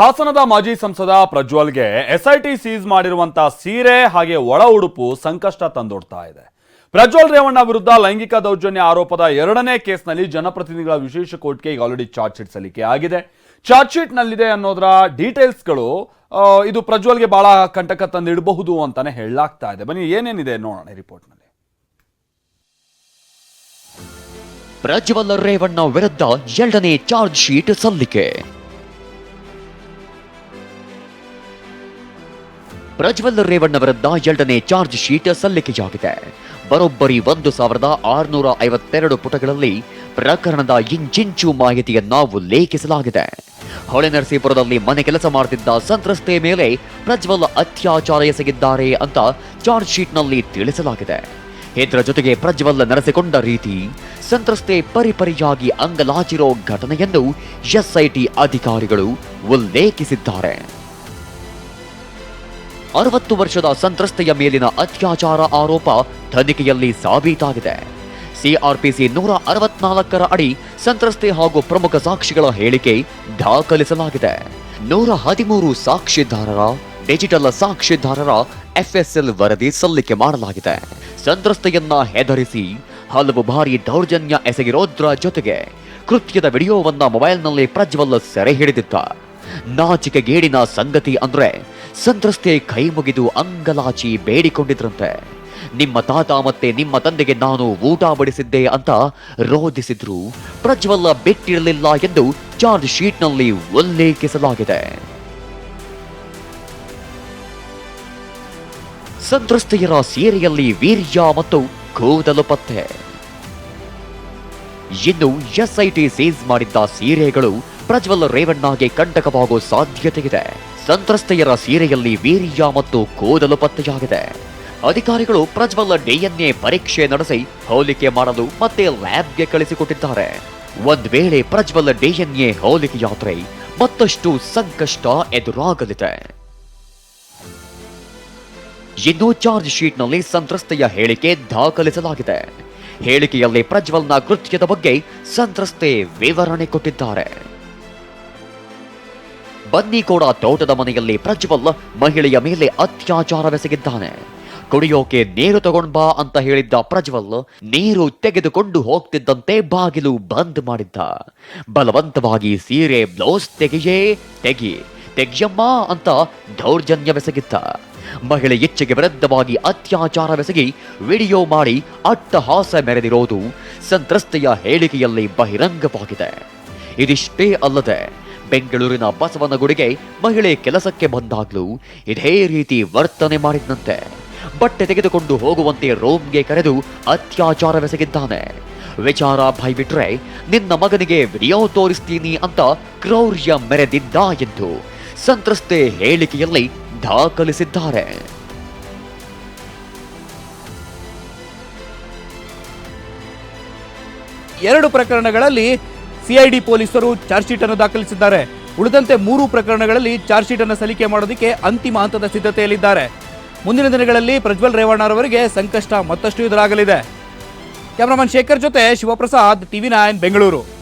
ಹಾಸನದ ಮಾಜಿ ಸಂಸದ ಪ್ರಜ್ವಲ್ಗೆ ಎಸ್ಐಟಿ ಸೀಸ್ ಮಾಡಿರುವಂತಹ ಸೀರೆ ಹಾಗೆ ಒಳ ಉಡುಪು ಸಂಕಷ್ಟ ತಂದೊಡ್ತಾ ಇದೆ. ಪ್ರಜ್ವಲ್ ರೇವಣ್ಣ ವಿರುದ್ಧ ಲೈಂಗಿಕ ದೌರ್ಜನ್ಯ ಆರೋಪದ ಎರಡನೇ ಕೇಸ್ನಲ್ಲಿ ಜನಪ್ರತಿನಿಧಿಗಳ ವಿಶೇಷ ಕೋರ್ಟ್ಗೆ ಈಗ ಆಲ್ರೆಡಿ ಚಾರ್ಜ್ ಶೀಟ್ ಸಲ್ಲಿಕೆ ಆಗಿದೆ. ಚಾರ್ಜ್ ಶೀಟ್ ನಲ್ಲಿದೆ ಅನ್ನೋದರ ಡೀಟೇಲ್ಸ್ಗಳು ಇದು ಪ್ರಜ್ವಲ್ಗೆ ಬಹಳ ಕಂಟಕ ತಂದಿಡಬಹುದು ಅಂತಾನೆ ಹೇಳಲಾಗ್ತಾ ಇದೆ. ಬನ್ನಿ, ಏನೇನಿದೆ ನೋಡೋಣ ರಿಪೋರ್ಟ್ನಲ್ಲಿ. ಪ್ರಜ್ವಲ್ ರೇವಣ್ಣ ವಿರುದ್ಧ ಎರಡನೇ ಚಾರ್ಜ್ ಶೀಟ್ ಸಲ್ಲಿಕೆ. ಪ್ರಜ್ವಲ್ ರೇವಣ್ಣವರದ್ದ ಎರಡನೇ ಚಾರ್ಜ್ ಶೀಟ್ ಸಲ್ಲಿಕೆಯಾಗಿದೆ. ಬರೋಬ್ಬರಿ ಒಂದು ಸಾವಿರದ ಆರುನೂರ ಐವತ್ತೆರಡು ಪುಟಗಳಲ್ಲಿ ಪ್ರಕರಣದ ಇಂಚಿಂಚು ಮಾಹಿತಿಯನ್ನ ಉಲ್ಲೇಖಿಸಲಾಗಿದೆ ಹೊಳೆನರಸೀಪುರದಲ್ಲಿ ಮನೆ ಕೆಲಸ ಮಾಡುತ್ತಿದ್ದ ಸಂತ್ರಸ್ತೆ ಮೇಲೆ ಪ್ರಜ್ವಲ್ ಅತ್ಯಾಚಾರ ಎಸಗಿದ್ದಾರೆ ಅಂತ ಚಾರ್ಜ್ ಶೀಟ್ನಲ್ಲಿ ತಿಳಿಸಲಾಗಿದೆ. ಇದರ ಜೊತೆಗೆ ಪ್ರಜ್ವಲ್ ನಡೆಸಿಕೊಂಡ ರೀತಿ ಸಂತ್ರಸ್ತೆ ಪರಿಪರಿಯಾಗಿ ಅಂಗಲಾಚಿರೋ ಘಟನೆಯನ್ನು ಎಸ್ಐಟಿ ಅಧಿಕಾರಿಗಳು ಉಲ್ಲೇಖಿಸಿದ್ದಾರೆ. ಅರವತ್ತು ವರ್ಷದ ಸಂತ್ರಸ್ತೆಯ ಮೇಲಿನ ಅತ್ಯಾಚಾರ ಆರೋಪ ತನಿಖೆಯಲ್ಲಿ ಸಾಬೀತಾಗಿದೆ. ಸಿಆರ್ಪಿಸಿ ನೂರ ಅರವತ್ನಾಲ್ಕರ ಅಡಿ ಸಂತ್ರಸ್ತೆ ಹಾಗೂ ಪ್ರಮುಖ ಸಾಕ್ಷಿಗಳ ಹೇಳಿಕೆ ದಾಖಲಿಸಲಾಗಿದೆ. ನೂರ ಹದಿಮೂರು ಸಾಕ್ಷಿದಾರರ, ಡಿಜಿಟಲ್ ಸಾಕ್ಷಿದಾರರ ಎಫ್ಎಸ್ಎಲ್ ವರದಿ ಸಲ್ಲಿಕೆ ಮಾಡಲಾಗಿದೆ. ಸಂತ್ರಸ್ತೆಯನ್ನ ಹೆದರಿಸಿ ಹಲವು ಬಾರಿ ದೌರ್ಜನ್ಯ ಎಸಗಿರೋದ್ರ ಜೊತೆಗೆ ಕೃತ್ಯದ ವಿಡಿಯೋವನ್ನ ಮೊಬೈಲ್ನಲ್ಲಿ ಪ್ರಜ್ವಲ್ಲ ಸೆರೆ ಹಿಡಿದಿದ್ದ. ನಾಚಿಕೆಗೇಡಿನ ಸಂಗತಿ ಅಂದ್ರೆ ಸಂತ್ರಸ್ತೆ ಕೈ ಮುಗಿದು ಅಂಗಲಾಚಿ ಬೇಡಿಕೊಂಡಿದ್ರಂತೆ. ನಿಮ್ಮ ತಾತ ಮತ್ತೆ ನಿಮ್ಮ ತಂದೆಗೆ ನಾನು ಊಟ ಬಡಿಸಿದ್ದೆ ಅಂತ ರೋಧಿಸಿದ್ರು. ಪ್ರಜ್ವಲ್ಲ ಬಿಟ್ಟಿರಲಿಲ್ಲ ಎಂದು ಚಾರ್ಜ್ ಶೀಟ್ನಲ್ಲಿ ಉಲ್ಲೇಖಿಸಲಾಗಿದೆ. ಸಂತ್ರಸ್ತೆಯರ ಸೀರೆಯಲ್ಲಿ ವೀರ್ಯ ಮತ್ತು ಕೂದಲು ಪತ್ತೆ. ಇನ್ನು ಎಸ್ಐಟಿ ಸೀಸ್ ಮಾಡಿದ್ದ ಸೀರೆಗಳು ಪ್ರಜ್ವಲ್ ರೇವಣ್ಣಗೆ ಕಂಟಕವಾಗುವ ಸಾಧ್ಯತೆ ಇದೆ ಸಂತ್ರಸ್ತೆಯರ ಸೀರೆಯಲ್ಲಿ ವೀರ್ಯ ಮತ್ತು ಕೂದಲು ಪತ್ತೆಯಾಗಿದೆ. ಅಧಿಕಾರಿಗಳು ಪ್ರಜ್ವಲ್ ಡಿಎನ್ಎ ಪರೀಕ್ಷೆ ನಡೆಸಿ ಹೋಲಿಕೆ ಮಾಡಲು ಮತ್ತೆ ಲ್ಯಾಬ್ಗೆ ಕಳಿಸಿಕೊಟ್ಟಿದ್ದಾರೆ. ಒಂದ್ ವೇಳೆ ಪ್ರಜ್ವಲ್ ಡಿಎನ್ಎ ಹೋಲಿಕೆಯಾದ್ರೆ ಮತ್ತಷ್ಟು ಸಂಕಷ್ಟ ಎದುರಾಗಲಿದೆ. ಇನ್ನು ಚಾರ್ಜ್ ಶೀಟ್ನಲ್ಲಿ ಸಂತ್ರಸ್ತೆಯ ಹೇಳಿಕೆ ದಾಖಲಿಸಲಾಗಿದೆ. ಹೇಳಿಕೆಯಲ್ಲಿ ಪ್ರಜ್ವಲ್ನ ಕೃತ್ಯದ ಬಗ್ಗೆ ಸಂತ್ರಸ್ತೆ ವಿವರಣೆ ಕೊಟ್ಟಿದ್ದಾರೆ. ಬನ್ನಿಕೋಡ ತೋಟದ ಮನೆಯಲ್ಲಿ ಪ್ರಜ್ವಲ್ ಮಹಿಳೆಯ ಮೇಲೆ ಅತ್ಯಾಚಾರವೆಸಗಿದ್ದಾನೆ ಕುಡಿಯೋಕೆ ನೀರು ತಗೊಂಡ್ ಬಾ ಅಂತ ಹೇಳಿದ್ದ ಪ್ರಜ್ವಲ್ ನೀರು ತೆಗೆದುಕೊಂಡು ಹೋಗ್ತಿದ್ದಂತೆ ಬಾಗಿಲು ಬಂದ್ ಮಾಡಿದ್ದ. ಬಲವಂತವಾಗಿ ಸೀರೆ ಬ್ಲೌಸ್ ತೆಗೆಯೇ ತೆಗಿ, ತೆಗಿಯಮ್ಮ ಅಂತ ದೌರ್ಜನ್ಯವೆಸಗಿದ್ದ ಮಹಿಳೆ ಇಚ್ಛೆಗೆ ವಿರುದ್ಧವಾಗಿ ಅತ್ಯಾಚಾರವೆಸಗಿ ವಿಡಿಯೋ ಮಾಡಿ ಅಟ್ಟಹಾಸ ಮೆರೆದಿರೋದು ಸಂತ್ರಸ್ತೆಯ ಹೇಳಿಕೆಯಲ್ಲಿ ಬಹಿರಂಗವಾಗಿದೆ. ಇದಿಷ್ಟೇ ಅಲ್ಲದೆ, ಬೆಂಗಳೂರಿನ ಬಸವನಗುಡಿಗೆ ಮಹಿಳೆ ಕೆಲಸಕ್ಕೆ ಬಂದಾಗಲೂ ಇದೇ ರೀತಿ ವರ್ತನೆ ಮಾಡಿದಂತೆ ಬಟ್ಟೆ ತೆಗೆದುಕೊಂಡು ಹೋಗುವಂತೆ ರೋಮ್ಗೆ ಕರೆದು ಅತ್ಯಾಚಾರವೆಸಗಿದ್ದಾನೆ ವಿಚಾರ ಭಯಬಿಟ್ರೆ ನಿನ್ನ ಮಗನಿಗೆ ವಿಡಿಯೋ ತೋರಿಸ್ತೀನಿ ಅಂತ ಕ್ರೌರ್ಯ ಮೆರೆದಿದ್ದ ಎಂದು ಸಂತ್ರಸ್ತೆ ಹೇಳಿಕೆಯಲ್ಲಿ ದಾಖಲಿಸಿದ್ದಾರೆ. ಎರಡು ಪ್ರಕರಣಗಳಲ್ಲಿ ಸಿಐಡಿ ಪೊಲೀಸರು ಚಾರ್ಜ್ ಶೀಟ್ ಅನ್ನು ದಾಖಲಿಸಿದ್ದಾರೆ. ಉಳಿದಂತೆ ಮೂರು ಪ್ರಕರಣಗಳಲ್ಲಿ ಚಾರ್ಜ್ ಶೀಟ್ ಅನ್ನು ಸಲ್ಲಿಕೆ ಮಾಡೋದಕ್ಕೆ ಅಂತಿಮ ಹಂತದ ಸಿದ್ಧತೆಯಲ್ಲಿದ್ದಾರೆ. ಮುಂದಿನ ದಿನಗಳಲ್ಲಿ ಪ್ರಜ್ವಲ್ ರೇವಣ್ಣರವರಿಗೆ ಸಂಕಷ್ಟ ಮತ್ತಷ್ಟು ಎದುರಾಗಲಿದೆ. ಕ್ಯಾಮರಾಮನ್ ಶೇಖರ್ ಜೊತೆ ಶಿವಪ್ರಸಾದ್, ಟಿವಿ ನೈನ್, ಬೆಂಗಳೂರು.